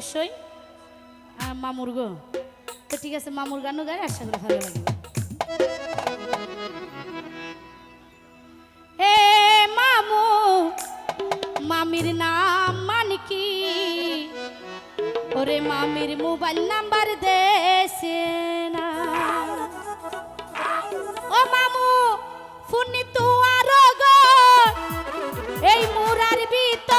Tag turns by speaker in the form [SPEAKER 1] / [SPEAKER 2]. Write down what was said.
[SPEAKER 1] অবশ্যই। মামুর গো। তো ঠিক আছে, মামুর গানও গায়ে আশা করি ভালো লাগবে। হে মামু, মামির নাম মানিকি। ওরে মামির মোবাইল নাম্বার দেশে না। ও মামু, ফুনি তো আর এই মুরার ভিতর